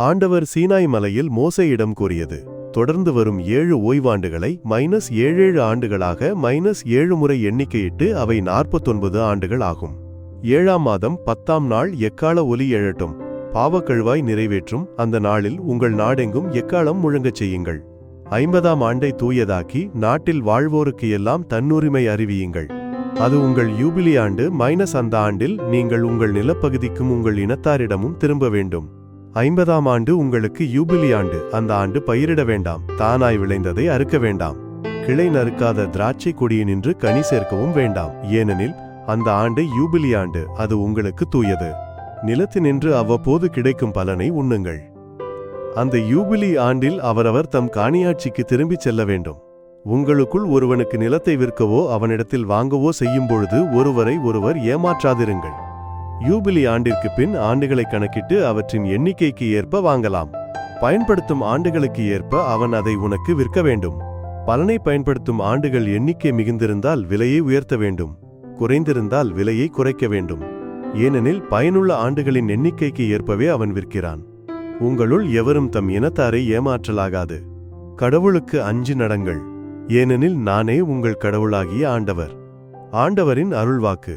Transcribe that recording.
ஆண்டவர் சீனாய் மலையில் மோசையிடம் கூறியது தொடர்ந்து வரும் ஏழு ஓய்வாண்டுகளை மைனஸ் ஏழேழு ஆண்டுகளாக மைனஸ் ஏழு முறை எண்ணிக்கையிட்டு அவை நாற்பத்தொன்பது ஆண்டுகள் ஆகும். ஏழாம் மாதம் பத்தாம் நாள் எக்கால ஒலி எழட்டும். பாவக்கழுவாய் நிறைவேற்றும். அந்த நாளில் உங்கள் நாடெங்கும் எக்காலம் முழங்கச் செய்யுங்கள். ஐம்பதாம் ஆண்டை தூயதாக்கி நாட்டில் வாழ்வோருக்கு எல்லாம் தன்னுரிமை அறிவியுங்கள். அது உங்கள் யூபிலி ஆண்டு மைனஸ் அந்த ஆண்டில் நீங்கள் உங்கள் நிலப்பகுதிக்கும் உங்கள் இனத்தாரிடமும் திரும்ப வேண்டும். ஐம்பதாம் ஆண்டு உங்களுக்கு யூபிலி ஆண்டு அந்த ஆண்டு பயிரிட வேண்டாம். தானாய் விளைந்ததை அறுக்க வேண்டாம். கிளை நறுக்காத திராட்சை கொடியினின்று கனி சேர்க்கவும் வேண்டாம். ஏனெனில் அந்த ஆண்டு யூபிலி ஆண்டு அது உங்களுக்கு தூயது. நிலத்தினின்று அவ்வப்போது கிடைக்கும் பலனை உண்ணுங்கள். அந்த யூபிலி ஆண்டில் அவரவர் தம் காணியாட்சிக்கு திரும்பிச் செல்ல வேண்டும். உங்களுக்குள் ஒருவனுக்கு நிலத்தை விற்கவோ அவனிடத்தில் வாங்கவோ செய்யும் பொழுது ஒருவரை ஒருவர் ஏமாற்றாதிருங்கள். யூபிலி ஆண்டிற்கு பின் ஆண்டுகளை கணக்கிட்டு அவற்றின் எண்ணிக்கைக்கு ஏற்ப வாங்கலாம். பயன்படுத்தும் ஆண்டுகளுக்கு ஏற்ப அவன் அதை உனக்கு விற்க வேண்டும். பலனை பயன்படுத்தும் ஆண்டுகள் எண்ணிக்கை மிகுந்திருந்தால் விலையை உயர்த்த வேண்டும். குறைந்திருந்தால் விலையை குறைக்க வேண்டும். ஏனெனில் பயனுள்ள ஆண்டுகளின் எண்ணிக்கைக்கு ஏற்பவே அவன் விற்கிறான். உங்களுள் எவரும் தம் இனத்தாரை ஏமாற்றலாகாது. கடவுளுக்கு அஞ்சு நடங்கள். ஏனெனில் நானே உங்கள் கடவுளாகிய ஆண்டவர். ஆண்டவரின் அருள்வாக்கு.